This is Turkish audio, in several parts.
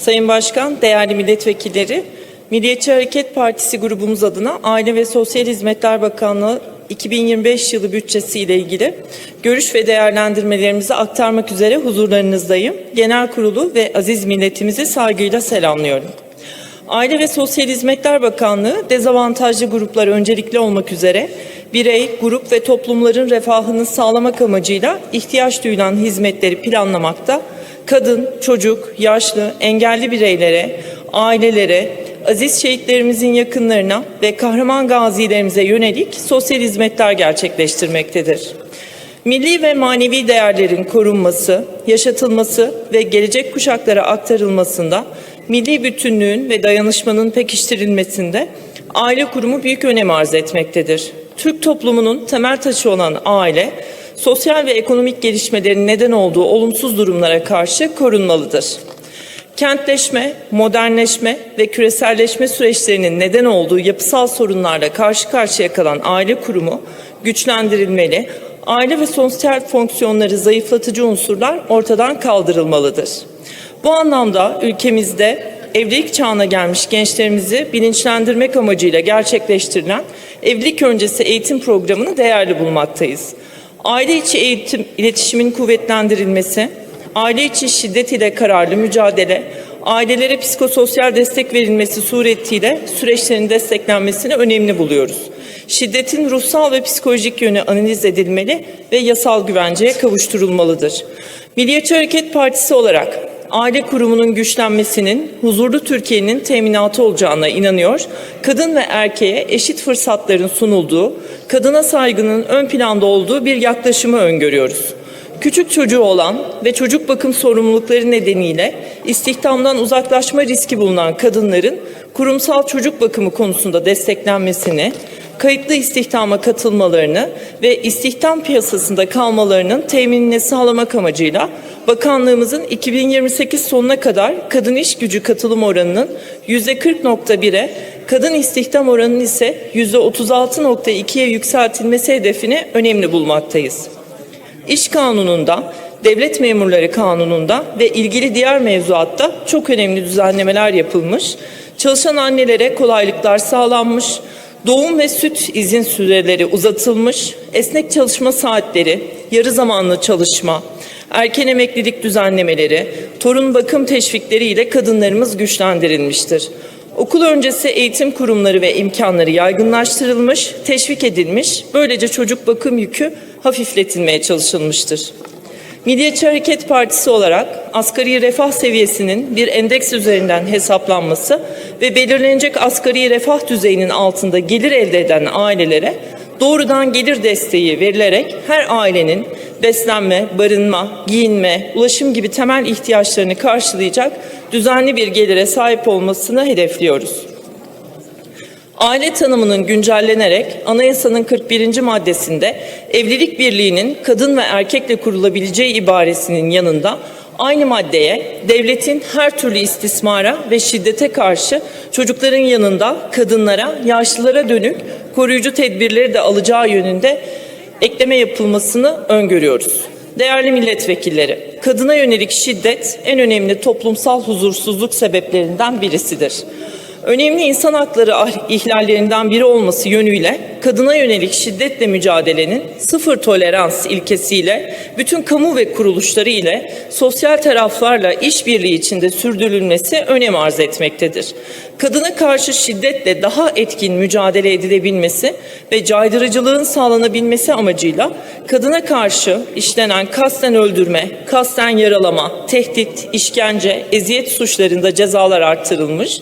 Sayın Başkan, değerli milletvekilleri, Milliyetçi Hareket Partisi grubumuz adına Aile ve Sosyal Hizmetler Bakanlığı 2025 yılı bütçesi ile ilgili görüş ve değerlendirmelerimizi aktarmak üzere huzurlarınızdayım. Genel kurulu ve aziz milletimizi saygıyla selamlıyorum. Aile ve Sosyal Hizmetler Bakanlığı dezavantajlı gruplar öncelikli olmak üzere birey, grup ve toplumların refahını sağlamak amacıyla ihtiyaç duyulan hizmetleri planlamakta, kadın, çocuk, yaşlı, engelli bireylere, ailelere, aziz şehitlerimizin yakınlarına ve kahraman gazilerimize yönelik sosyal hizmetler gerçekleştirmektedir. Milli ve manevi değerlerin korunması, yaşatılması ve gelecek kuşaklara aktarılmasında, milli bütünlüğün ve dayanışmanın pekiştirilmesinde aile kurumu büyük önem arz etmektedir. Türk toplumunun temel taşı olan aile, sosyal ve ekonomik gelişmelerin neden olduğu olumsuz durumlara karşı korunmalıdır. Kentleşme, modernleşme ve küreselleşme süreçlerinin neden olduğu yapısal sorunlarla karşı karşıya kalan aile kurumu güçlendirilmeli, aile ve sosyal fonksiyonları zayıflatıcı unsurlar ortadan kaldırılmalıdır. Bu anlamda ülkemizde evlilik çağına gelmiş gençlerimizi bilinçlendirmek amacıyla gerçekleştirilen evlilik öncesi eğitim programını değerli bulmaktayız. Aile içi eğitim iletişimin kuvvetlendirilmesi, aile içi şiddet ile kararlı mücadele, ailelere psikososyal destek verilmesi suretiyle süreçlerin desteklenmesini önemli buluyoruz. Şiddetin ruhsal ve psikolojik yönü analiz edilmeli ve yasal güvenceye kavuşturulmalıdır. Milliyetçi Hareket Partisi olarak aile kurumunun güçlenmesinin huzurlu Türkiye'nin teminatı olacağına inanıyor. Kadın ve erkeğe eşit fırsatların sunulduğu, kadına saygının ön planda olduğu bir yaklaşımı öngörüyoruz. Küçük çocuğu olan ve çocuk bakım sorumlulukları nedeniyle istihdamdan uzaklaşma riski bulunan kadınların kurumsal çocuk bakımı konusunda desteklenmesini, kayıtlı istihdama katılmalarını ve istihdam piyasasında kalmalarının teminini sağlamak amacıyla bakanlığımızın 2028 sonuna kadar kadın iş gücü katılım oranının %40.1'e, kadın istihdam oranının ise %36.2'ye yükseltilmesi hedefini önemli bulmaktayız. İş kanununda, devlet memurları kanununda ve ilgili diğer mevzuatta çok önemli düzenlemeler yapılmış. Çalışan annelere kolaylıklar sağlanmış. Doğum ve süt izin süreleri uzatılmış. Esnek çalışma saatleri, yarı zamanlı çalışma, erken emeklilik düzenlemeleri, torun bakım teşvikleri ile kadınlarımız güçlendirilmiştir. Okul öncesi eğitim kurumları ve imkanları yaygınlaştırılmış, teşvik edilmiş. Böylece çocuk bakım yükü hafifletilmeye çalışılmıştır. Milliyetçi Hareket Partisi olarak asgari refah seviyesinin bir endeks üzerinden hesaplanması ve belirlenecek asgari refah düzeyinin altında gelir elde eden ailelere doğrudan gelir desteği verilerek her ailenin beslenme, barınma, giyinme, ulaşım gibi temel ihtiyaçlarını karşılayacak düzenli bir gelire sahip olmasını hedefliyoruz. Aile tanımının güncellenerek anayasanın 41. maddesinde evlilik birliğinin kadın ve erkekle kurulabileceği ibaresinin yanında aynı maddeye devletin her türlü istismara ve şiddete karşı çocukların yanında kadınlara, yaşlılara dönük koruyucu tedbirleri de alacağı yönünde ekleme yapılmasını öngörüyoruz. Değerli milletvekilleri, kadına yönelik şiddet en önemli toplumsal huzursuzluk sebeplerinden birisidir. Önemli insan hakları ihlallerinden biri olması yönüyle kadına yönelik şiddetle mücadelenin sıfır tolerans ilkesiyle bütün kamu ve kuruluşları ile sosyal taraflarla işbirliği içinde sürdürülmesi önem arz etmektedir. Kadına karşı şiddetle daha etkin mücadele edilebilmesi ve caydırıcılığın sağlanabilmesi amacıyla kadına karşı işlenen kasten öldürme, kasten yaralama, tehdit, işkence, eziyet suçlarında cezalar artırılmış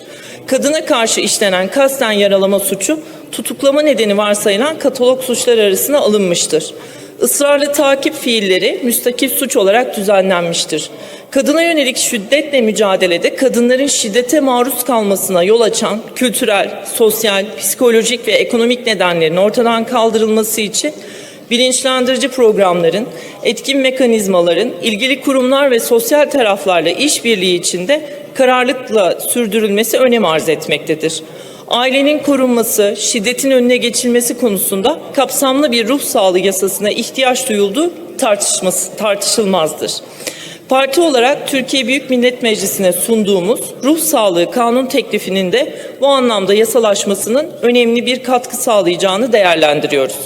kadına karşı işlenen kasten yaralama suçu tutuklama nedeni varsayılan katalog suçlar arasına alınmıştır. Israrlı takip fiilleri müstakil suç olarak düzenlenmiştir. Kadına yönelik şiddetle mücadelede kadınların şiddete maruz kalmasına yol açan kültürel, sosyal, psikolojik ve ekonomik nedenlerin ortadan kaldırılması için bilinçlendirici programların, etkin mekanizmaların, ilgili kurumlar ve sosyal taraflarla işbirliği içinde kararlılıkla sürdürülmesi önem arz etmektedir. Ailenin korunması, şiddetin önüne geçilmesi konusunda kapsamlı bir ruh sağlığı yasasına ihtiyaç duyulduğu tartışması, tartışılmazdır. Parti olarak Türkiye Büyük Millet Meclisi'ne sunduğumuz ruh sağlığı kanun teklifinin de bu anlamda yasalaşmasının önemli bir katkı sağlayacağını değerlendiriyoruz.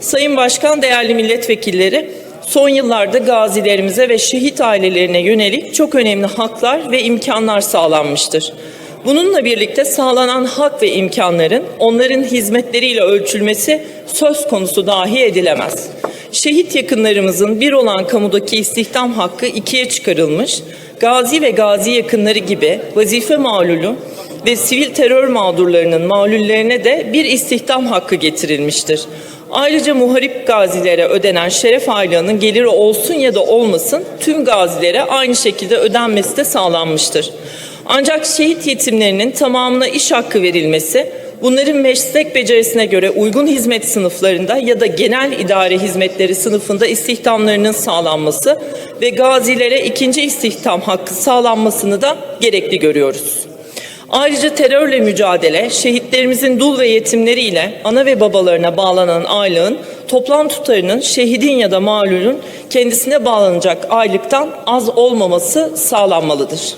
Sayın Başkan, değerli milletvekilleri, son yıllarda gazilerimize ve şehit ailelerine yönelik çok önemli haklar ve imkanlar sağlanmıştır. Bununla birlikte sağlanan hak ve imkanların onların hizmetleriyle ölçülmesi söz konusu dahi edilemez. Şehit yakınlarımızın bir olan kamudaki istihdam hakkı ikiye çıkarılmış, gazi ve gazi yakınları gibi vazife mağlulu ve sivil terör mağdurlarının mağlullerine de bir istihdam hakkı getirilmiştir. Ayrıca muharip gazilere ödenen şeref aylığının geliri olsun ya da olmasın tüm gazilere aynı şekilde ödenmesi de sağlanmıştır. Ancak şehit yetimlerinin tamamına iş hakkı verilmesi, bunların meslek becerisine göre uygun hizmet sınıflarında ya da genel idare hizmetleri sınıfında istihdamlarının sağlanması ve gazilere ikinci istihdam hakkı sağlanmasını da gerekli görüyoruz. Ayrıca terörle mücadele, şehitlerimizin dul ve yetimleriyle ana ve babalarına bağlanan aylığın toplam tutarının şehidin ya da mağlulün kendisine bağlanacak aylıktan az olmaması sağlanmalıdır.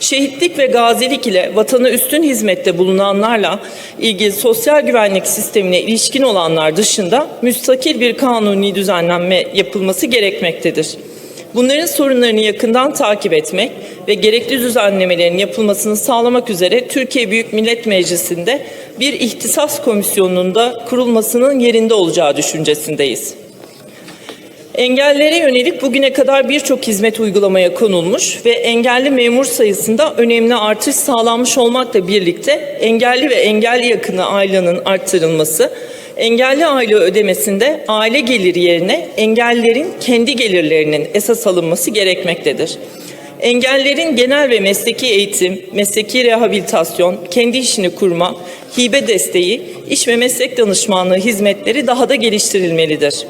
Şehitlik ve gazilik ile vatanı üstün hizmette bulunanlarla ilgili sosyal güvenlik sistemine ilişkin olanlar dışında müstakil bir kanuni düzenlenme yapılması gerekmektedir. Bunların sorunlarını yakından takip etmek ve gerekli düzenlemelerin yapılmasını sağlamak üzere Türkiye Büyük Millet Meclisi'nde bir ihtisas komisyonunun da kurulmasının yerinde olacağı düşüncesindeyiz. Engellilere yönelik bugüne kadar birçok hizmet uygulamaya konulmuş ve engelli memur sayısında önemli artış sağlanmış olmakla birlikte engelli ve engelli yakını aylığının arttırılması, engelli aylığı ödemesinde aile geliri yerine engellilerin kendi gelirlerinin esas alınması gerekmektedir. Engellerin genel ve mesleki eğitim, mesleki rehabilitasyon, kendi işini kurma, hibe desteği, iş ve meslek danışmanlığı hizmetleri daha da geliştirilmelidir.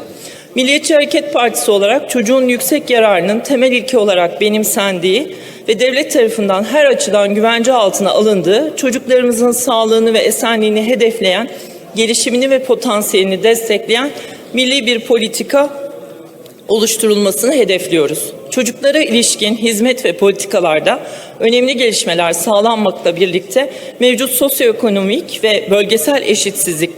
Milliyetçi Hareket Partisi olarak çocuğun yüksek yararının temel ilke olarak benimsendiği ve devlet tarafından her açıdan güvence altına alındığı, çocuklarımızın sağlığını ve esenliğini hedefleyen, gelişimini ve potansiyelini destekleyen milli bir politika oluşturulmasını hedefliyoruz. Çocuklara ilişkin hizmet ve politikalarda önemli gelişmeler sağlanmakla birlikte mevcut sosyoekonomik ve bölgesel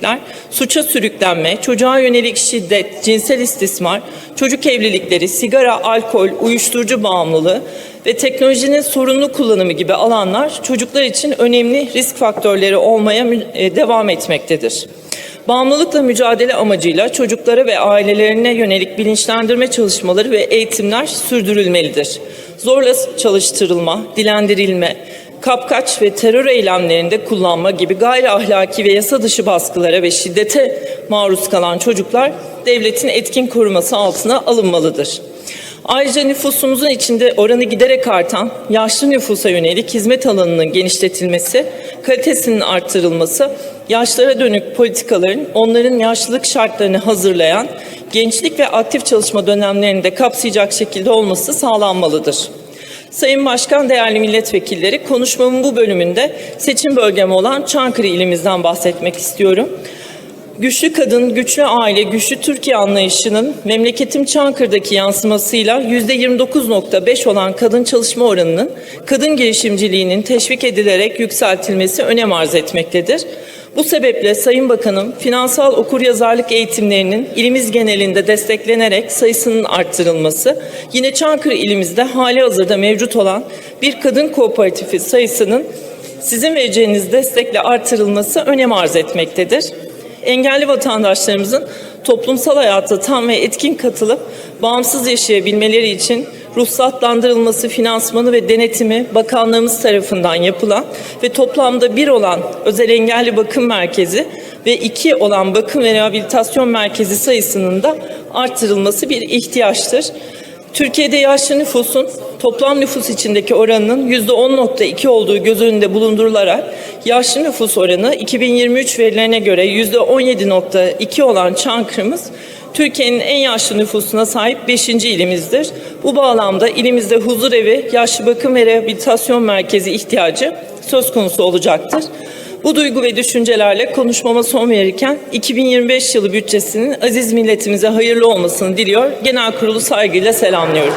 eşitsizlikler, suça sürüklenme, çocuğa yönelik şiddet, cinsel istismar, çocuk evlilikleri, sigara, alkol, uyuşturucu bağımlılığı ve teknolojinin sorunlu kullanımı gibi alanlar çocuklar için önemli risk faktörleri olmaya e, devam etmektedir. Bağımlılıkla mücadele amacıyla çocuklara ve ailelerine yönelik bilinçlendirme çalışmaları ve eğitimler sürdürülmelidir. Zorla çalıştırılma, dilendirilme, kapkaç ve terör eylemlerinde kullanma gibi gayri ahlaki ve yasa dışı baskılara ve şiddete maruz kalan çocuklar devletin etkin koruması altına alınmalıdır. Ayrıca nüfusumuzun içinde oranı giderek artan yaşlı nüfusa yönelik hizmet alanının genişletilmesi, kalitesinin arttırılması, yaşlara dönük politikaların onların yaşlılık şartlarını hazırlayan gençlik ve aktif çalışma dönemlerini de kapsayacak şekilde olması sağlanmalıdır. Sayın Başkan, değerli milletvekilleri, konuşmamın bu bölümünde seçim bölgem olan Çankırı ilimizden bahsetmek istiyorum. Güçlü kadın, güçlü aile, güçlü Türkiye anlayışının memleketim Çankırı'daki yansımasıyla %29.5 olan kadın çalışma oranının kadın girişimciliğinin teşvik edilerek yükseltilmesi önem arz etmektedir. Bu sebeple Sayın Bakanım finansal okuryazarlık eğitimlerinin ilimiz genelinde desteklenerek sayısının arttırılması, yine Çankırı ilimizde hali hazırda mevcut olan bir kadın kooperatifi sayısının sizin vereceğiniz destekle artırılması önem arz etmektedir. Engelli vatandaşlarımızın toplumsal hayata tam ve etkin katılıp bağımsız yaşayabilmeleri için ruhsatlandırılması, finansmanı ve denetimi bakanlığımız tarafından yapılan ve toplamda bir olan özel engelli bakım merkezi ve iki olan bakım ve rehabilitasyon merkezi sayısının da arttırılması bir ihtiyaçtır. Türkiye'de yaşlı nüfusun toplam nüfus içindeki oranının %10.2 olduğu göz önünde bulundurularak yaşlı nüfus oranı 2023 verilerine göre %17.2 olan Çankırı'mız Türkiye'nin en yaşlı nüfusuna sahip 5. ilimizdir. Bu bağlamda ilimizde huzur evi, yaşlı bakım ve rehabilitasyon merkezi ihtiyacı söz konusu olacaktır. Bu duygu ve düşüncelerle konuşmama son verirken 2025 yılı bütçesinin aziz milletimize hayırlı olmasını diliyor. Genel kurulu saygıyla selamlıyorum.